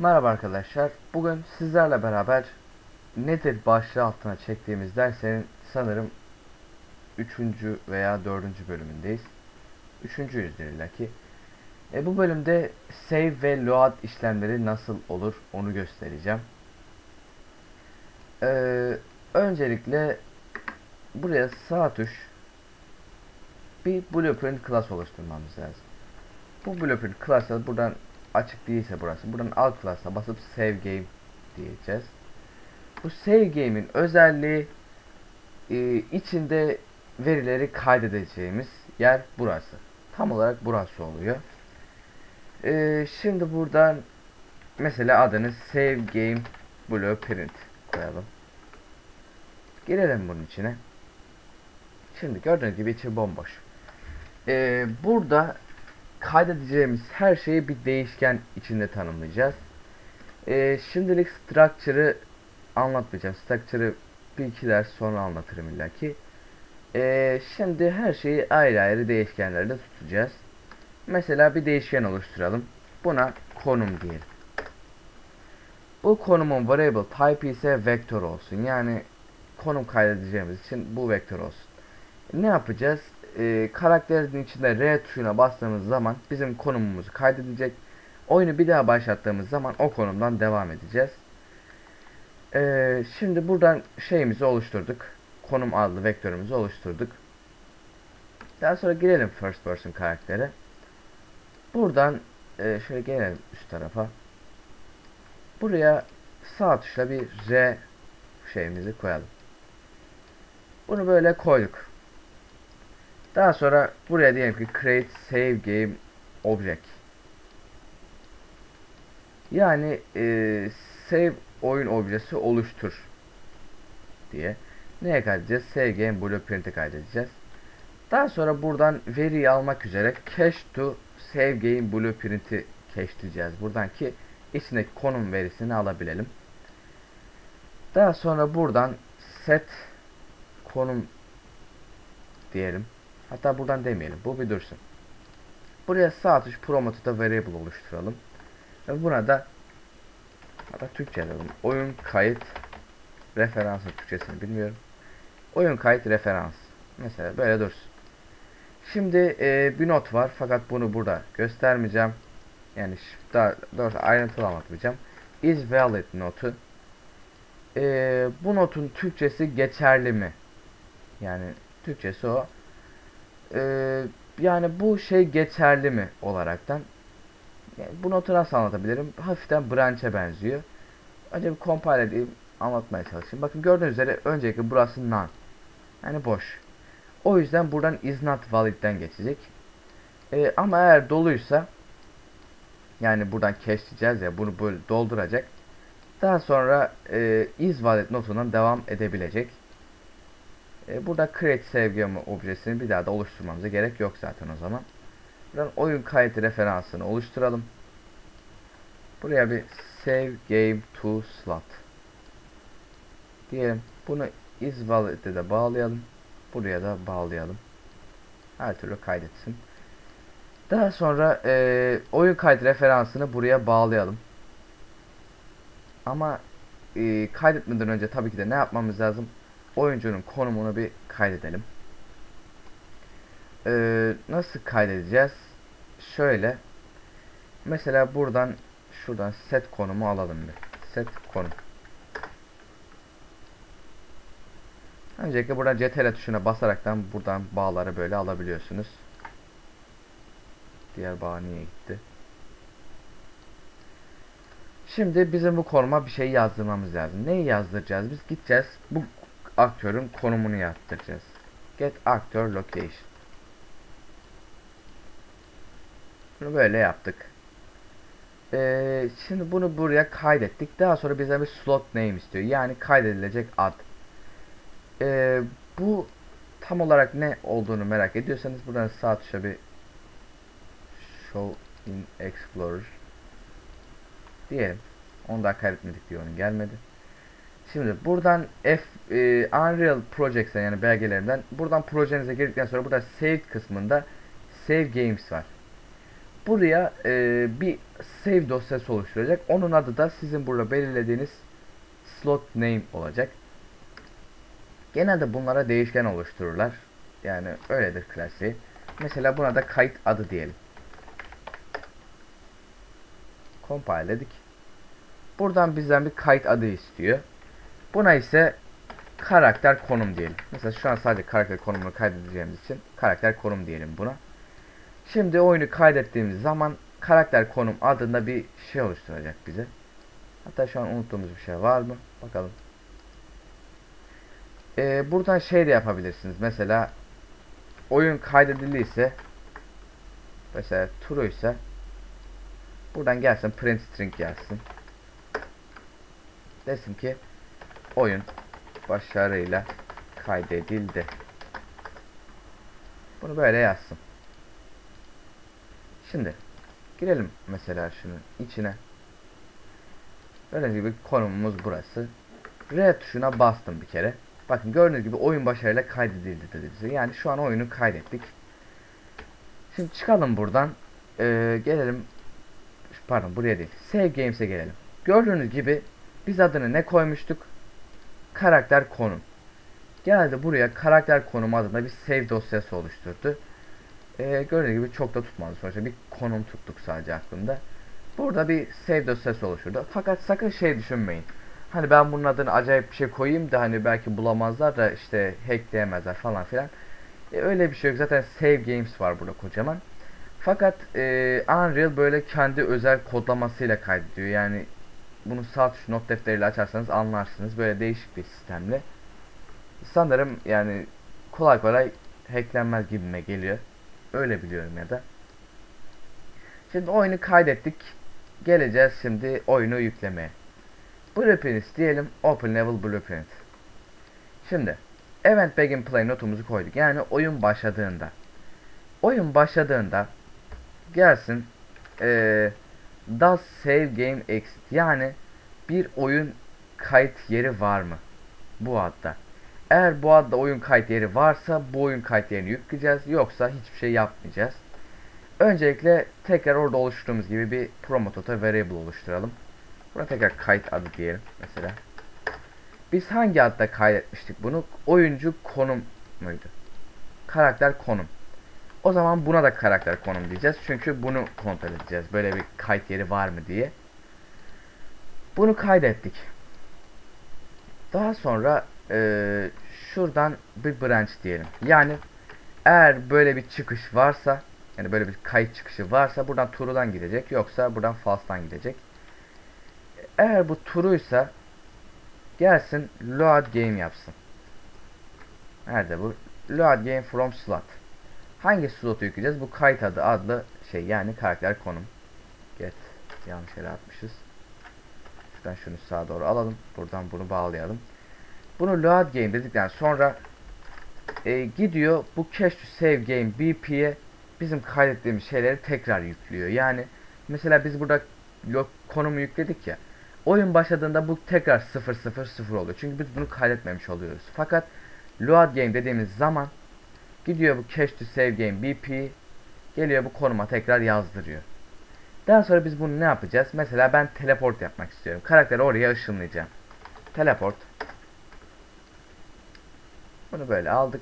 Merhaba arkadaşlar. Bugün sizlerle beraber nedir başlığı altına çektiğimiz dersenin sanırım 3. veya 4. bölümündeyiz. 3.yüzdür illa ki. E, bu bölümde save ve load işlemleri nasıl olur onu göstereceğim. E, öncelikle buraya sağ tuş bir blueprint class oluşturmamız lazım. Bu blueprint class'a buradan açık değilse burası. Buradan alt class'a basıp save game diyeceğiz. Bu save game'in özelliği e, içinde verileri kaydedeceğimiz yer burası. Tam olarak burası oluyor. E, şimdi buradan mesela adını save game blueprint koyalım. Girelim bunun içine. Şimdi gördüğünüz gibi içi bomboş. E, burada kaydedeceğimiz her şeyi bir değişken içinde tanımlayacağız. Ee, şimdilik structure'ı anlatmayacağım. Structure'ı bir iki ders sonra anlatırım illaki. Ee, şimdi her şeyi ayrı ayrı değişkenlerde tutacağız. Mesela bir değişken oluşturalım. Buna konum diyelim. Bu konumun variable type ise vektör olsun. Yani konum kaydedeceğimiz için bu vektör olsun. Ne yapacağız? E, karakterin içinde R tuşuna bastığımız zaman bizim konumumuzu kaydedecek. Oyunu bir daha başlattığımız zaman o konumdan devam edeceğiz. E, şimdi buradan şeyimizi oluşturduk. Konum adlı vektörümüzü oluşturduk. Daha sonra girelim first person karaktere. Buradan e, şöyle gelelim üst tarafa. Buraya sağ tuşla bir R şeyimizi koyalım. Bunu böyle koyduk. Daha sonra buraya diyelim ki create save game object. Yani e, save oyun objesi oluştur diye. Neye kaydedeceğiz? Save game blueprint'i kaydedeceğiz. Daha sonra buradan veriyi almak üzere cache to save game blueprint'i cache'leyeceğiz. Buradan ki içindeki konum verisini alabilelim. Daha sonra buradan set konum diyelim. Hatta buradan demeyelim. Bu bir dursun. Buraya sağ tuş promote'da variable oluşturalım. Ve buna da hatta Türkçe yazalım. Oyun kayıt referansı Türkçesini bilmiyorum. Oyun kayıt referans. Mesela böyle dursun. Şimdi e, bir not var fakat bunu burada göstermeyeceğim. Yani daha doğrusu ayrıntılı anlatmayacağım. Is valid notu. E, bu notun Türkçesi geçerli mi? Yani Türkçesi o. Ee, yani bu şey geçerli mi olaraktan yani bu notu nasıl anlatabilirim? Hafiften branch'e benziyor. Önce bir compile edeyim, anlatmaya çalışayım. Bakın gördüğünüz üzere öncelikle burası none. Yani boş. O yüzden buradan is not valid'den geçecek. Ee, ama eğer doluysa yani buradan cache ya bunu böyle dolduracak. Daha sonra e, is valid notundan devam edebilecek. E, burada create game objesini bir daha da oluşturmamıza gerek yok zaten o zaman. Buradan oyun kayıt referansını oluşturalım. Buraya bir save game to slot diyelim. Bunu is valid'e de bağlayalım. Buraya da bağlayalım. Her türlü kaydetsin. Daha sonra e, oyun kayıt referansını buraya bağlayalım. Ama e, kaydetmeden önce tabii ki de ne yapmamız lazım? Oyuncunun konumunu bir kaydedelim. Ee, nasıl kaydedeceğiz? Şöyle. Mesela buradan şuradan set konumu alalım bir. Set konum. Öncelikle buradan CTRL tuşuna basaraktan buradan bağları böyle alabiliyorsunuz. Diğer bağ niye gitti? Şimdi bizim bu konuma bir şey yazdırmamız lazım. Neyi yazdıracağız? Biz gideceğiz. Bu aktörün konumunu yaptıracağız. Get actor location. Bunu böyle yaptık. Ee, şimdi bunu buraya kaydettik. Daha sonra bize bir slot name istiyor. Yani kaydedilecek ad. Ee, bu tam olarak ne olduğunu merak ediyorsanız buradan sağ tuşa bir show in explorer diyelim. Onu daha kaydetmedik diyor onun gelmedi. Şimdi buradan F e, Unreal Projects'e yani belgelerinden buradan projenize girdikten sonra burada Saved kısmında Save Games var. buraya e, bir save dosyası oluşturacak. Onun adı da sizin burada belirlediğiniz slot name olacak. Genelde bunlara değişken oluştururlar. Yani öyledir klasiği. Mesela buna da kayıt adı diyelim. Compile dedik. Buradan bizden bir kayıt adı istiyor. Buna ise karakter konum diyelim. Mesela şu an sadece karakter konumunu kaydedeceğimiz için karakter konum diyelim buna. Şimdi oyunu kaydettiğimiz zaman karakter konum adında bir şey oluşturacak bize. Hatta şu an unuttuğumuz bir şey var mı? Bakalım. Ee, buradan şey de yapabilirsiniz. Mesela oyun kaydedildiyse mesela true ise buradan gelsin print string gelsin. Desin ki oyun başarıyla kaydedildi. Bunu böyle yazsın. Şimdi girelim mesela şunun içine. Gördüğünüz gibi konumumuz burası. R tuşuna bastım bir kere. Bakın gördüğünüz gibi oyun başarıyla kaydedildi dedi bize. Yani şu an oyunu kaydettik. Şimdi çıkalım buradan. Ee, gelelim. Pardon buraya değil. Save Games'e gelelim. Gördüğünüz gibi biz adını ne koymuştuk? Karakter konum. Geldi buraya karakter konum adında bir save dosyası oluşturdu. Ee, gördüğünüz gibi çok da tutmadı sonuçta bir konum tuttuk sadece aklımda. Burada bir save dosyası oluşturdu. Fakat sakın şey düşünmeyin. Hani ben bunun adını acayip bir şey koyayım da hani belki bulamazlar da işte hackleyemezler falan filan. E, öyle bir şey yok. Zaten save games var burada kocaman. Fakat e, Unreal böyle kendi özel kodlamasıyla kaydediyor. Yani bunu sağ tuş not defteriyle açarsanız anlarsınız. Böyle değişik bir sistemle. Sanırım yani kolay kolay hacklenmez gibime geliyor. Öyle biliyorum ya da. Şimdi oyunu kaydettik. Geleceğiz şimdi oyunu yüklemeye. Blueprint diyelim. Open Level Blueprint. Şimdi Event Begin Play notumuzu koyduk. Yani oyun başladığında. Oyun başladığında gelsin ee, Does Save Game Exit yani bir oyun kayıt yeri var mı? Bu adda. Eğer bu adda oyun kayıt yeri varsa bu oyun kayıt yerini yükleyeceğiz. Yoksa hiçbir şey yapmayacağız. Öncelikle tekrar orada oluşturduğumuz gibi bir promototo variable oluşturalım. Buna tekrar kayıt adı diyelim mesela. Biz hangi adda kaydetmiştik bunu? Oyuncu konum muydu? Karakter konum. O zaman buna da karakter konum diyeceğiz. Çünkü bunu kontrol edeceğiz. Böyle bir kayıt yeri var mı diye. Bunu kaydettik. Daha sonra e, şuradan bir branch diyelim. Yani eğer böyle bir çıkış varsa yani böyle bir kayıt çıkışı varsa buradan true'dan gidecek. Yoksa buradan false'dan gidecek. Eğer bu true'ysa gelsin load game yapsın. Nerede bu? Load game from slot. Hangi slotu yükleyeceğiz? Bu kayıt adı adlı şey yani karakter konum. Get yanlış yere atmışız. Şuradan şunu sağa doğru alalım. Buradan bunu bağlayalım. Bunu load game dedikten sonra e, gidiyor bu cache to save game BP'ye bizim kaydettiğimiz şeyleri tekrar yüklüyor. Yani mesela biz burada konumu yükledik ya. Oyun başladığında bu tekrar 000 oluyor. Çünkü biz bunu kaydetmemiş oluyoruz. Fakat load game dediğimiz zaman gidiyor bu cache to save game BP geliyor bu konuma tekrar yazdırıyor. Daha sonra biz bunu ne yapacağız? Mesela ben teleport yapmak istiyorum. Karakteri oraya ışınlayacağım. Teleport. Bunu böyle aldık.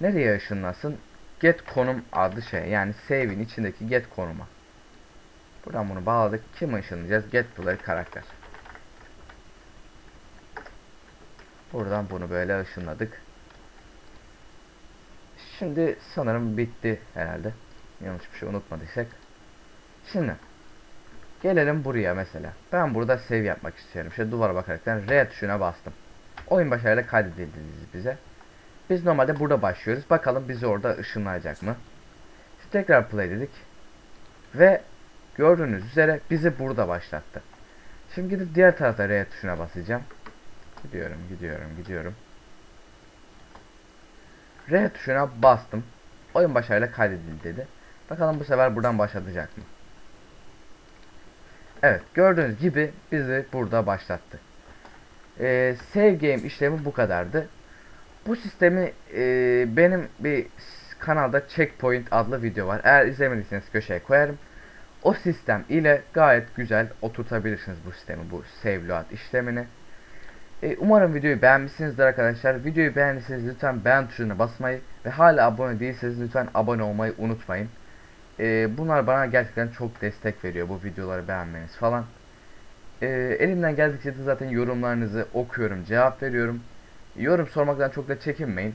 Nereye ışınlasın? Get konum adlı şey. Yani save'in içindeki get konuma. Buradan bunu bağladık. Kim ışınlayacağız? Get player karakter. Buradan bunu böyle ışınladık. Şimdi sanırım bitti herhalde. Yanlış bir şey unutmadıysak. Şimdi gelelim buraya mesela. Ben burada save yapmak istiyorum. Şöyle duvara bakaraktan R tuşuna bastım. Oyun başarıyla kaydedildi bize. Biz normalde burada başlıyoruz. Bakalım bizi orada ışınlayacak mı? Şimdi tekrar play dedik. Ve gördüğünüz üzere bizi burada başlattı. Şimdi gidip diğer tarafta R tuşuna basacağım. Gidiyorum, gidiyorum, gidiyorum. R tuşuna bastım. Oyun başarıyla kaydedildi dedi. Bakalım bu sefer buradan başlatacak mı? Evet gördüğünüz gibi bizi burada başlattı. Ee, save game işlemi bu kadardı. Bu sistemi e, benim bir kanalda Checkpoint adlı video var. Eğer izlemediyseniz köşeye koyarım. O sistem ile gayet güzel oturtabilirsiniz bu sistemi, bu save load işlemini. E, umarım videoyu beğenmişsinizdir arkadaşlar. Videoyu beğendiyseniz lütfen beğen tuşuna basmayı ve hala abone değilseniz lütfen abone olmayı unutmayın. E, bunlar bana gerçekten çok destek veriyor bu videoları beğenmeniz falan. E, elimden geldikçe de zaten yorumlarınızı okuyorum, cevap veriyorum. Yorum sormaktan çok da çekinmeyin.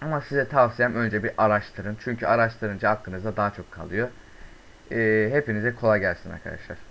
Ama size tavsiyem önce bir araştırın. Çünkü araştırınca aklınızda daha çok kalıyor. E, hepinize kolay gelsin arkadaşlar.